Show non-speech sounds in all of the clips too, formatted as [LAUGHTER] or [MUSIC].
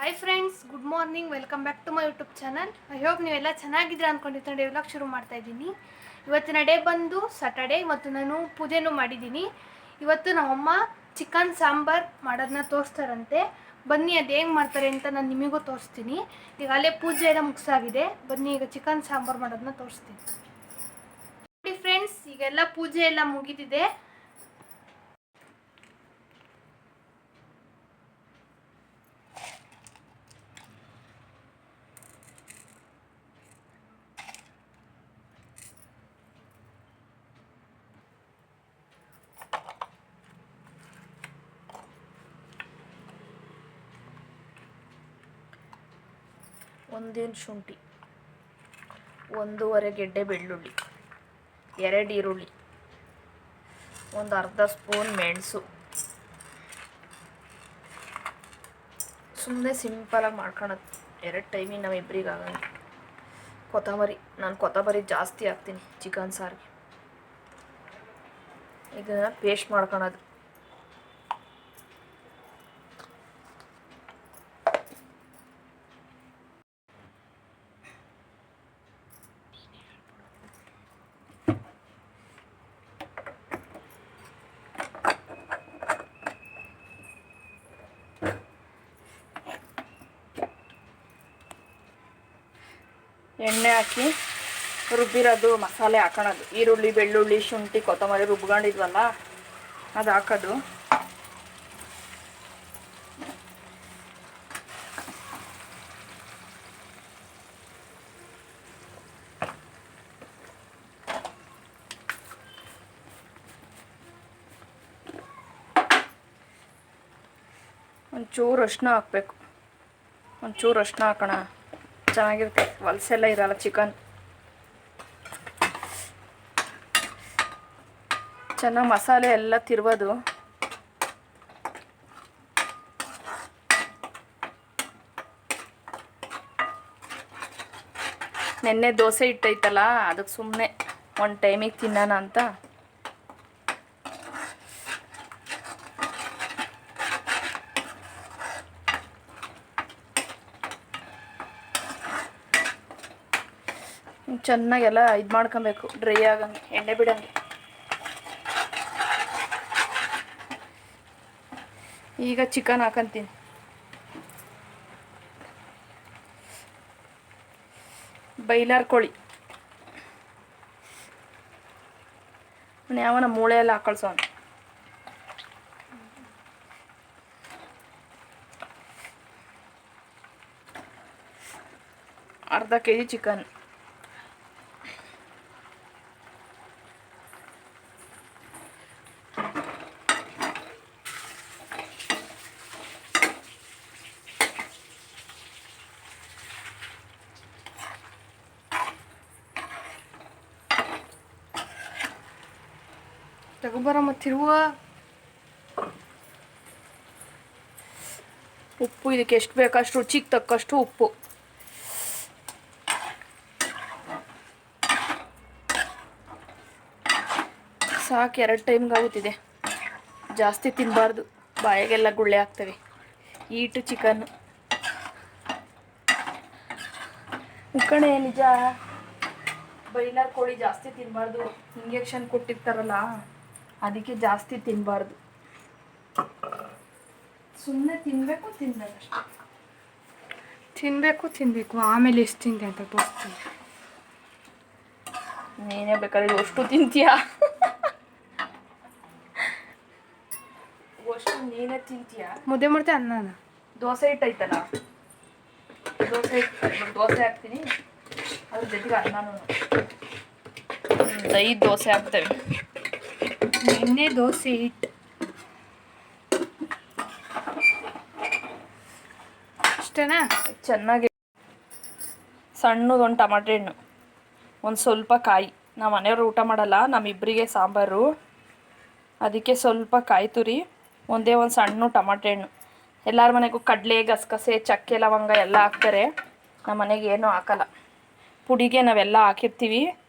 Hi friends good morning welcome back to my YouTube channel I hope ನೀವೆಲ್ಲ ಚೆನ್ನಾಗಿದ್ದೀರಾ ಅಂದ್ಕೊಂಡಿರ್ತೀನಿ day vlog ಶುರು ಮಾಡ್ತಾ ಇದ್ದೀನಿ. ಇವತ್ತಿನ ಡೇ ಬಂದು ಸ್ಯಾಟರ್ಡೇ ಮತ್ತು ನಾನು ಪೂಜೆನೂ ಮಾಡಿದ್ದೀನಿ. ಇವತ್ತು ನಮ್ಮಮ್ಮ ಚಿಕನ್ ಸಾಂಬಾರ್ ಮಾಡೋದನ್ನ ತೋರಿಸ್ತಾರಂತೆ. ಬನ್ನಿ ಅದು ಹೆಂಗೆ ಮಾಡ್ತಾರೆ ಅಂತ ನಾನು ನಿಮಗೂ ತೋರಿಸ್ತೀನಿ. ಈಗ ಅಲ್ಲೇ ಪೂಜೆ ಎಲ್ಲ ಮುಗಿಸಾಗಿದೆ. ಬನ್ನಿ ಈಗ ಚಿಕನ್ ಸಾಂಬಾರ್ ಮಾಡೋದನ್ನ ತೋರಿಸ್ತೀನಿ. ನೋಡಿ ಫ್ರೆಂಡ್ಸ್ ಈಗೆಲ್ಲ ಪೂಜೆ ಎಲ್ಲ ಮುಗಿದಿದೆ. ಒಂದೇನು ಶುಂಠಿ? ಒಂದೂವರೆ ಗೆಡ್ಡೆ ಬೆಳ್ಳುಳ್ಳಿ, ಎರಡು ಈರುಳ್ಳಿ, ಒಂದು ಅರ್ಧ ಸ್ಪೂನ್ ಮೆಣಸು. ಸುಮ್ಮನೆ ಸಿಂಪಲಾಗಿ ಮಾಡ್ಕೊಳೋದು ಎರಡು ಟೈಮಿಗೆ ನಾವು ಇಬ್ಬರಿಗೆ ಆಗಂಗೆ ಕೊತ್ತಂಬರಿ, ನಾನು ಕೊತ್ತಂಬರಿ ಜಾಸ್ತಿ ಹಾಕ್ತೀನಿ ಚಿಕನ್ ಸಾರಿಗೆ. ಇದನ್ನು ಪೇಸ್ಟ್ ಮಾಡ್ಕೊಳೋದು ಎಣ್ಣೆ ಹಾಕಿ ರುಬ್ಬಿರೋದು, ಮಸಾಲೆ ಹಾಕೋಣದು ಈರುಳ್ಳಿ, ಬೆಳ್ಳುಳ್ಳಿ, ಶುಂಠಿ, ಕೊತ್ತಂಬರಿ ರುಬ್ಕೊಂಡಿದ್ವಲ್ಲ, ಅದು ಹಾಕೋದು. ಒಂಚೂರು ಅರ್ಶಿನ ಹಾಕಬೇಕು. ಒಂಚೂರು ಅರ್ಶಿನ ಹಾಕೋಣ. ಚೆನ್ನಾಗಿರುತ್ತೆ. ವಲಸೆಲ್ಲ ಇರಲ್ಲ ಚಿಕನ್. ಚೆನ್ನಾಗಿ ಮಸಾಲೆ ಎಲ್ಲ ತಿರ್ಬೋದು ನೆನ್ನೆ ದೋಸೆ ಇಟ್ಟೈತಲ್ಲ ಅದಕ್ಕೆ ಸುಮ್ಮನೆ ಒಂದು ಟೈಮಿಗೆ ತಿನ್ನೋಣ ಅಂತ. ಚೆನ್ನಾಗೆಲ್ಲ ಇದು ಮಾಡ್ಕೊಬೇಕು ಡ್ರೈ ಆಗಂಗೆ, ಎಣ್ಣೆ ಬಿಡಂಗೆ. ಈಗ ಚಿಕನ್ ಹಾಕಂತೀನಿ. ಬೈಲಾರ್ ಕೋಳಿ. ಯಾವನ ಮೂಳೆ ಎಲ್ಲ ಹಾಕಳ್ಸೋಣ ಅರ್ಧ ಕೆ ಜಿ ಚಿಕನ್ ತಗೊಬರಮ್ಮ ಮತ್ತಿರುವ ಉಪ್ಪು, ಇದಕ್ಕೆ ಎಷ್ಟು ಬೇಕಷ್ಟು ರುಚಿಗೆ ತಕ್ಕಷ್ಟು ಉಪ್ಪು. ಸಾಕು, ಎರಡು ಟೈಮ್ಗೆ ಆಗುತ್ತಿದೆ. ಜಾಸ್ತಿ ತಿನ್ನಬಾರ್ದು ಬಾಯಿಗೆಲ್ಲ ಗುಳ್ಳೆ ಆಗ್ತವೆ. ಈಟು ಚಿಕನ್ ಉಕ್ಕಣೆ ನಿಜ? ಬೈಲರ್ ಕೋಳಿ ಜಾಸ್ತಿ ತಿನ್ನಬಾರ್ದು ಇಂಜೆಕ್ಷನ್ ಕೊಟ್ಟಿರ್ತಾರಲ್ಲ. ಅದಕ್ಕೆ ಜಾಸ್ತಿ ತಿನ್ನಬಾರ್ದು ಸುಮ್ಮನೆ ತಿನ್ನಬೇಕು ತಿನ್ಬೇಕಷ್ಟೆ. ತಿನ್ನಬೇಕು ತಿನ್ನಬೇಕು ಆಮೇಲೆ ಎಷ್ಟು ತಿಂದೆ ಅಂತ ತೋರಿಸ್ತೀನಿ. ನೀನೇ ಬೇಕಾದ್ರೆ ಅಷ್ಟು ತಿಂತೀಯಾ? ಅಷ್ಟು ನೀನೇ ತಿಂತೀಯಾ? ಮುದ್ದೆ ಮಾಡ್ತೆ ಅನ್ನನ. ದೋಸೆ ಹಿಟ್ಟೈತಲ್ಲ? ದೋಸೆ ಹಿಟ್ಟು. ದೋಸೆ ಹಾಕ್ತೀನಿ. ಅದ್ರ ಜೊತೆಗೆ ಅನ್ನನೂ. ಒಂದು ಐದು ದೋಸೆ ಹಾಕ್ತೇವೆ. ನಿನ್ನೆ ದೋಸೆ ಹಿಟ್ಟು ಅಷ್ಟೇನಾ ಚೆನ್ನಾಗಿ. ಸಣ್ಣದೊಂದು ಟಮಾಟೆ ಹಣ್ಣು. ಒಂದು ಸ್ವಲ್ಪ ಕಾಯಿ. ನಮ್ಮ ಮನೆಯವ್ರು ಊಟ ಮಾಡಲ್ಲ ನಮ್ಮಿಬ್ಬರಿಗೆ ಸಾಂಬಾರು. ಅದಕ್ಕೆ ಸ್ವಲ್ಪ ಕಾಯಿ ತುರಿ, ಒಂದೇ ಒಂದು ಸಣ್ಣ ಟಮಾಟೆ ಹಣ್ಣು. ಎಲ್ಲರ ಮನೆಗೂ ಕಡಲೆ, ಗಸಗಸೆ, ಚಕ್ಕೆ, ಲವಂಗ ಎಲ್ಲ ಹಾಕ್ತಾರೆ. ನಮ್ಮ ಮನೆಗೆ ಏನೂ ಹಾಕಲ್ಲ. ಪುಡಿಗೆ ನಾವೆಲ್ಲ ಹಾಕಿರ್ತೀವಿ.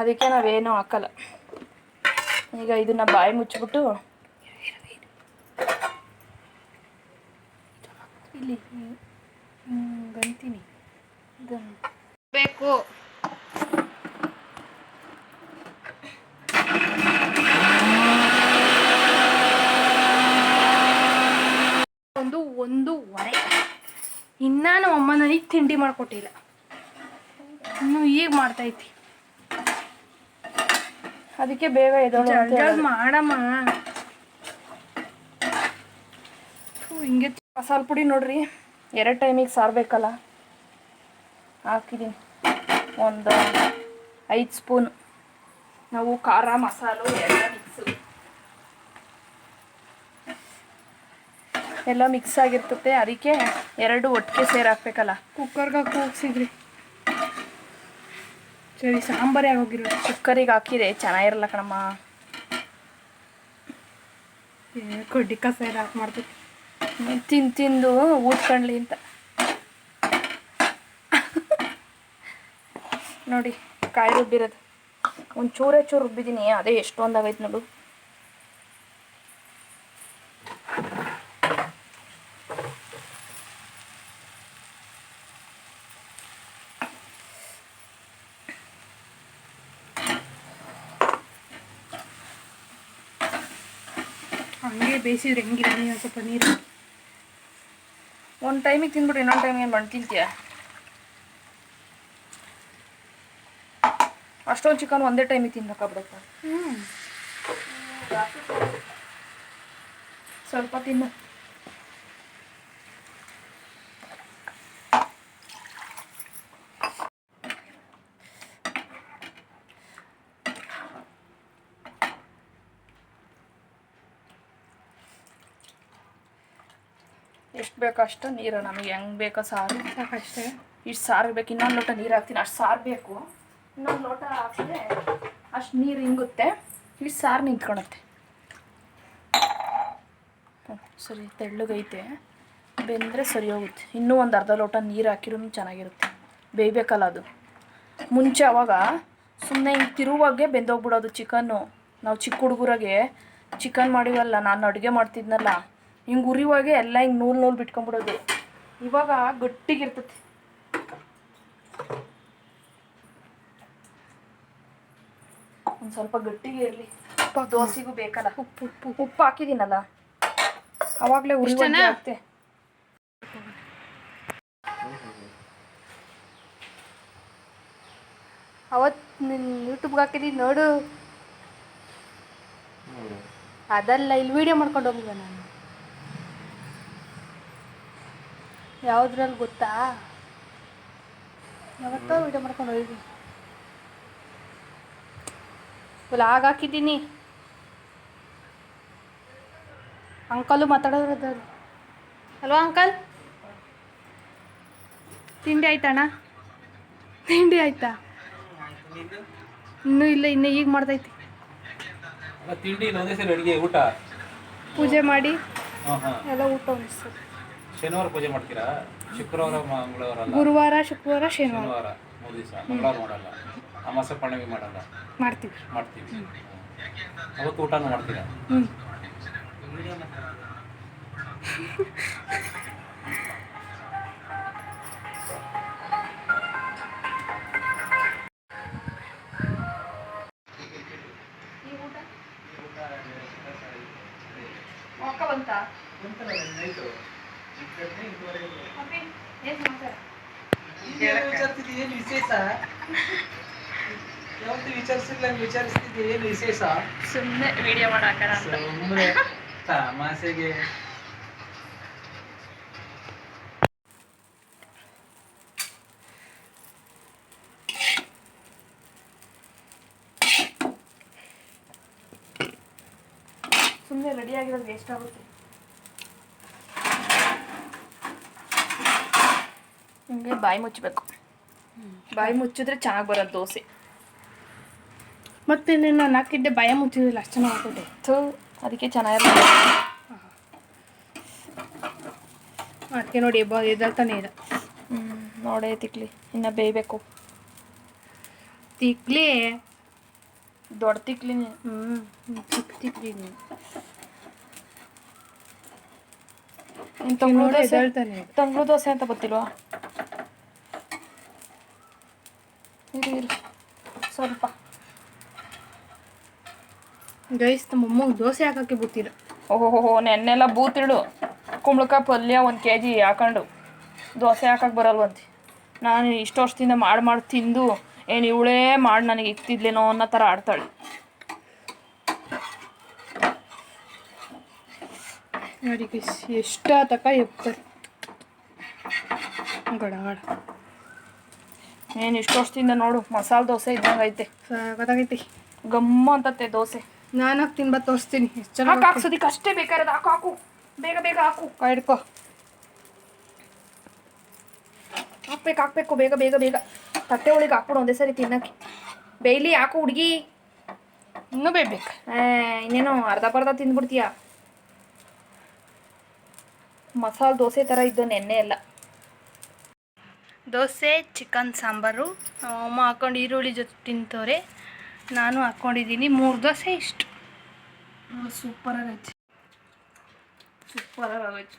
ಅದಕ್ಕೆ ನಾವೇನು ಹಾಕಲ್ಲ. ಈಗ ಇದನ್ನು ಬಾಯಿ ಮುಚ್ಚಿಬಿಟ್ಟು ಇಲ್ಲಿ ಗಂತೀನಿ ಬೇಕು. ಒಂದು ಒಂದೂವರೆ ಇನ್ನೂ ನಮ್ಮ ಅಮ್ಮ ನನಗೆ ತಿಂಡಿ ಮಾಡಿಕೊಟ್ಟಿಲ್ಲ. ಇನ್ನು ಈಗ ಮಾಡ್ತೈತಿ ಅದಕ್ಕೆ ಬೇಗ ಎದೋಳು ಮಾಡಮ್ಮ. ಹಿಂಗೆ ಮಸಾಲೆ ಪುಡಿ ನೋಡ್ರಿ ಎರಡು ಟೈಮಿಗೆ ಸಾರ್ಬೇಕಲ್ಲ. ಹಾಕಿದೀನಿ. ಹಾಕಿದ್ದೀನಿ ಒಂದು ಐದು ಸ್ಪೂನ್ ನಾವು ಖಾರ ಮಸಾಲು ಎಲ್ಲ ಮಿಕ್ಸ್ ಎಲ್ಲ ಮಿಕ್ಸ್ ಆಗಿರ್ತತೆ. ಅದಕ್ಕೆ ಎರಡು ಒಟ್ಟಿಗೆ ಸೇರಾಕ್ಬೇಕಲ್ಲ ಕುಕ್ಕರ್ಗೆ ಕೂಗ್ಸಿದ್ರಿ. ಸರಿ ಸಾಂಬಾರೇ ಆಗೋಗಿರೋ ಕುಕ್ಕರಿಗೆ ಹಾಕಿದೆ. ಚೆನ್ನಾಗಿರಲ್ಲ ಕಣಮ್ಮ. ಕೊಡ್ಡಿ ಕಸ ಎಲ್ಲ ಹಾಕಿ ಮಾಡ್ತೀವಿ ತಿಂದು ತಿಂದು ಊದ್ಕೊಂಡ್ಲಿ ಅಂತ. ನೋಡಿ ಕಾಯಿ ರುಬ್ಬಿರೋದು. ಒಂದು ಚೂರೇ ಚೂರು ರುಬ್ಬಿದ್ದೀನಿ. ಅದೇ ಎಷ್ಟೊಂದಾಗೈತೆ ನೋಡು. ಹಂಗೆ ಬೇಯಿಸಿದ್ರೆ ಒಂದ್ ಸ್ವಲ್ಪ ನೀರು. ಒಂದು ಟೈಮಿಗೆ ತಿಂದ್ಬಿಟ್ಟು ಇನ್ನೊಂದು ಟೈಮಿಗೆ ಏನು ಮಾಡಿ ತಿಂತೀಯ? ಅಷ್ಟೊಂದು ಚಿಕನ್ ಒಂದೇ ಟೈಮಿಗೆ ತಿನ್ನೋಕ್ಕಾಗ್ಬಿಡುತ್ತೆ ಹ್ಞೂ ಸ್ವಲ್ಪ ತಿನ್ನು. ಎಷ್ಟು ಬೇಕೋ ಅಷ್ಟು ನೀರು ನಮಗೆ ಹೆಂಗೆ ಬೇಕೋ ಸಾರು. ಅಷ್ಟೇ ಇಷ್ಟು ಸಾರು ಬೇಕು ಇನ್ನೊಂದು ಲೋಟ ನೀರು ಹಾಕ್ತೀನಿ ಅಷ್ಟು ಸಾರು ಬೇಕು. ಇನ್ನೊಂದು ಲೋಟ ಹಾಕಿದ್ರೆ ಅಷ್ಟು ನೀರು ಹಿಂಗುತ್ತೆ ಇಷ್ಟು ಸಾರು ನಿಂತ್ಕೊಳತ್ತೆ. ಸರಿ ತೆಳ್ಳಗೈತೆ. ಬೆಂದರೆ ಸರಿ ಹೋಗುತ್ತೆ. ಇನ್ನೂ ಒಂದು ಅರ್ಧ ಲೋಟ ನೀರು ಹಾಕಿರೂ ಚೆನ್ನಾಗಿರುತ್ತೆ. ಬೇಯಬೇಕಲ್ಲ ಅದು. ಮುಂಚೆ ಅವಾಗ ಸುಮ್ಮನೆ ಹಿಂಗೆ ತಿರುವಾಗೆ ಬೆಂದೋಗ್ಬಿಡೋದು ಚಿಕನ್ನು. ನಾವು ಚಿಕ್ಕ ಹುಡುಗರಾಗೆ ಚಿಕನ್ ಮಾಡಿವಲ್ಲ ನಾನು ಅಡುಗೆ ಮಾಡ್ತಿದ್ನಲ್ಲ. ಹಿಂಗೆ ಉರಿವಾಗೆ ಎಲ್ಲ ಹಿಂಗೆ ನೂಲ್ ನೂಲ್ ಬಿಟ್ಕೊಂಬಿಡೋದು ಇವಾಗ ಗಟ್ಟಿಗಿರ್ತತಿ. ಒಂದು ಸ್ವಲ್ಪ ಗಟ್ಟಿಗೆ ಇರಲಿ. ದೋಸೆಗೂ ಬೇಕಲ್ಲ. ಉಪ್ಪು ಉಪ್ಪು. ಉಪ್ಪು ಹಾಕಿದ್ದೀನಲ್ಲ ಅವಾಗಲೇ ಉರಿ? ಆಗ್ತೆ. ಅವತ್ತು ನಿನ್ನ ಯೂಟ್ಯೂಬ್ಗೆ ಹಾಕಿದ್ದೀನಿ ನೋಡು. ಅದಲ್ಲ ಇಲ್ಲಿ ವಿಡಿಯೋ ಮಾಡ್ಕೊಂಡು ಹೋಗಿದ್ದೆ ನಾನು. ಯಾವುದ್ರಲ್ಲಿ ಗೊತ್ತಾ? ಯಾವತ್ತೋ ವೀಡಿಯೋ ಮಾಡ್ಕೊಂಡು ಹೋಗಿದ್ದೀನಿ ಆಗ ಹಾಕಿದ್ದೀನಿ. ಅಂಕಲು ಮಾತಾಡೋದ್ರದ್ದು ಹಲೋ ಅಂಕಲ್? ತಿಂಡಿ ಆಯ್ತಣ್ಣ? ತಿಂಡಿ ಆಯ್ತಾ? ಇನ್ನೂ ಇಲ್ಲ ಇನ್ನೂ ಈಗ ಮಾಡ್ತೈತಿ ತಿಂಡಿ ಅಡುಗೆ ಊಟ? ಪೂಜೆ ಮಾಡಿ ಎಲ್ಲ ಊಟ ಉಣಿಸ್ತದೆ ಶನಿವಾರ ಪೂಜೆ ಮಾಡ್ತೀರಾ? ಶುಕ್ರವಾರ ಮಂಗಳವಾರ ಅಲ್ಲ? ಗುರುವಾರ ಶುಕ್ರವಾರ ಶನಿವಾರ. ಶನಿವಾರ ಮೂರು ದಿವಸ ಮಂಗಳವಾರ ಮಾಡಲ್ಲ. ಅಮಾಸೆ ಪಣ್ಣವಿ ಮಾಡಲ್ಲ. ಮಾಡ್ತೀವಿ. ಮಾಡ್ತೀವಿ. ಅವತ್ತು ಊಟನೂ ಮಾಡ್ತೀರಾ? ಹ್ಞೂ [LAUGHS] ವಿಶೇಷ? ಯಾವತ್ತು ವಿಚಾರಿಸಿಲ್ಲ ವಿಚಾರಿಸ್ತಿದ್ದೆ ಏನು ವಿಶೇಷ? ಸುಮ್ಮನೆ ವಿಡಿಯೋ ಮಾಡಾಕಣ ಅಂತ. ಸುಮ್ಮನೆ ತಮಾಸೆಗೆ ಸುಮ್ಮನೆ ರೆಡಿ ಆಗಿರೋದು ವೇಸ್ಟ್ ಆಗುತ್ತೆ ಹಿಂಗೆ ಬಾಯಿ ಮುಚ್ಚಬೇಕು. ಬಾಯಿ ಮುಚ್ಚಿದ್ರೆ ಚೆನ್ನಾಗಿ ಬರೋದು ದೋಸೆ. ಮತ್ತೆ ನಾನು ಹಾಕಿದ್ದೆ ಭಯ ಮುಚ್ಚಿದಿಲ್ಲ ಅಷ್ಟು ಚೆನ್ನಾಗಿ ಹಾಕಿದ್ದೆ ಥೂ ಅದಕ್ಕೆ ಚೆನ್ನಾಗಿರಲ್ಲ ಅದಕ್ಕೆ ನೋಡಿ ಬ ಎದಳ್ತಾನೆ ಇದೆ ಹ್ಞೂ ನೋಡೇ ತಿಕ್ಲಿ ಇನ್ನು ಬೇಯಬೇಕು. ತಿಕ್ಲಿ? ದೊಡ್ಡ ತಿಕ್ಲಿ ಹ್ಞೂ ಚಿಕ್ಕ ತಿಕ್ಲಿ ನೀನು. ತಂಗ್ಳು ದೋಸೆ ಎದ್ದೇಳ್ತಾನೆ ತಂಗ್ಳು ದೋಸೆ ಅಂತ ಗೊತ್ತಿಲ್ವಾ? ಇರು ಇರು. ಸ್ವಲ್ಪ. ಗೈಸ್ ನಮ್ಮ ಅಮ್ಮಗೆ ದೋಸೆ ಹಾಕಕ್ಕೆ ಗೊತ್ತಿಲ್ಲ ಓಹೋ ನೆನ್ನೆಲ್ಲ ಬೂತಿಡು. ಕುಂಬಳಕಾಯಿ ಪಲ್ಯ ಒಂದು ಕೆ ಜಿ ಹಾಕೊಂಡು ದೋಸೆ ಹಾಕಕ್ಕೆ ಬರಲ್ವಂತೆ. ನಾನು ಇಷ್ಟು ವರ್ಷದಿಂದ ಮಾಡಿ ಮಾಡಿ ತಿಂದು ಏನು ಇವಳೇ ಮಾಡಿ ನನಗೆ ಇಕ್ತಿದ್ಲೇನೋ ಅನ್ನೋ ಥರ ಆಡ್ತಾಳೆ. ನೋಡಿ ಗೈಸ್ ಎಷ್ಟ ತಕ ಎಪ್ತಾರೆ ಗಡಾಡ. ಏನು ಇಷ್ಟು ವರ್ಷದಿಂದ ನೋಡು ಮಸಾಲೆ ದೋಸೆ ಇದ್ದಂಗೆ ಐತೆ ಗೊತ್ತಾಗೈತಿ. ಗಮ್ಮ ಅಂತತ್ತೆ ದೋಸೆ. ನಾನು ಹಾಕ್ತೀನಿ ಬಾ ತೋರಿಸ್ತೀನಿ. ಹಾಕು ಚೆನ್ನಾಗಿ ಹಾಕ್ಸೋದಿಕ್ಕೆ ಅಷ್ಟೇ ಬೇಕಾರದ ಹಾಕು ಹಾಕು. ಬೇಗ ಬೇಗ ಹಾಕು. ಕಾಯಿ ಹಿಡ್ಕೊ ಹಾಕ್ಬೇಕು ಹಾಕ್ಬೇಕು ಬೇಗ ಬೇಗ ಬೇಗ. ತಟ್ಟೆ ಒಳಗೆ ಹಾಕ್ಬಿಡು ಒಂದೇ ಸರಿ ತಿನ್ನಕ್ಕೆ. ಬೇಯ್ಲಿ ಹಾಕು ಹುಡುಗಿ. ಇನ್ನೂ ಬೇಯ್ಬೇಕು. ಇನ್ನೇನು ಅರ್ಧ ಪರ್ಧ ತಿಂದ್ಬಿಡ್ತೀಯ? ಮಸಾಲೆ ದೋಸೆ ಥರ ಇದ್ದು ನೆನ್ನೆ ಎಲ್ಲ. ದೋಸೆ, ಚಿಕನ್ ಸಾಂಬಾರು ಅಮ್ಮ ಹಾಕೊಂಡು ಈರುಳ್ಳಿ ಜೊತೆ ತಿಂತವ್ರೆ. ನಾನು ಹಾಕ್ಕೊಂಡಿದ್ದೀನಿ. ಮೂರು ದೋಸೆ ಇಷ್ಟು. ಸೂಪರಾಗಿ ಸೂಪರಾಗಿ